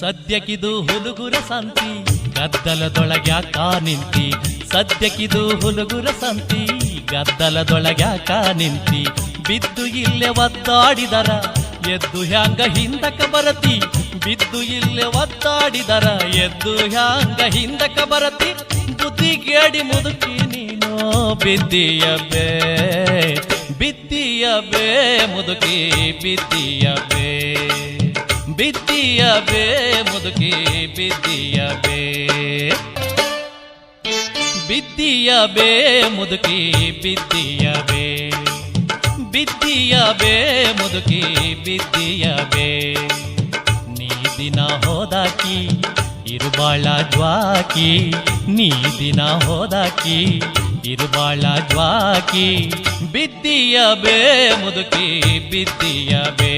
ಸದ್ಯಕ್ಕಿದು ಹುಲುಗುರ ಸಂತಿ ಗದ್ದಲದೊಳಗ್ಯಾಕ ನಿಂತಿ. ಸದ್ಯಕ್ಕಿದು ಹುಲುಗುರ ಸಂತಿ ಗದ್ದಲದೊಳಗ್ಯಾಕ ನಿಂತಿ. ಬಿದ್ದು ಇಲ್ಲೇ ಒದ್ದಾಡಿದರ, ಎದ್ದು ಹ್ಯಾಂಗ ಹಿಂದಕ ಬರತಿ. ಬಿದ್ದು ಇಲ್ಲೇ ಒದ್ದಾಡಿದರ, ಎದ್ದು ಹ್ಯಾಂಗ ಹಿಂದಕ ಬರತಿ. ಬುದ್ಧಿ ಗೇಡಿ ಮುದುಕಿ, ನೀನು ಬಿದ್ದಿಯ ಬೇ ಬಿದ್ದಿಯ ಬೇ ಮುದುಕಿ ಬಿದ್ದಿಯ ಬೇ ಬಿದ್ದಿಯ ಬೇ ಮುದುಕಿ ಬಿದ್ದಿಯ ಬೇ ಬಿದ್ದಿಯ ಬೇ ಮುದುಕಿ ಬಿದ್ದಿಯ ಬೇ ಬಿದ್ದಿಯ ಬೇ ಮುದುಕಿ ಬಿದ್ದಿಯ ಬೇ ನೀ ದಿನ ಹೋದಾಕಿ, ಇರುಬಾಳ ಜ್ವಾಕಿ. ನೀ ದಿನ ಹೋದಾಕಿ, ಇರುಬಾಳ ಜ್ವಾಕಿ. ಬಿದ್ದಿಯ ಬೇ ಮುದುಕಿ ಬಿದ್ದಿಯ ಬೇ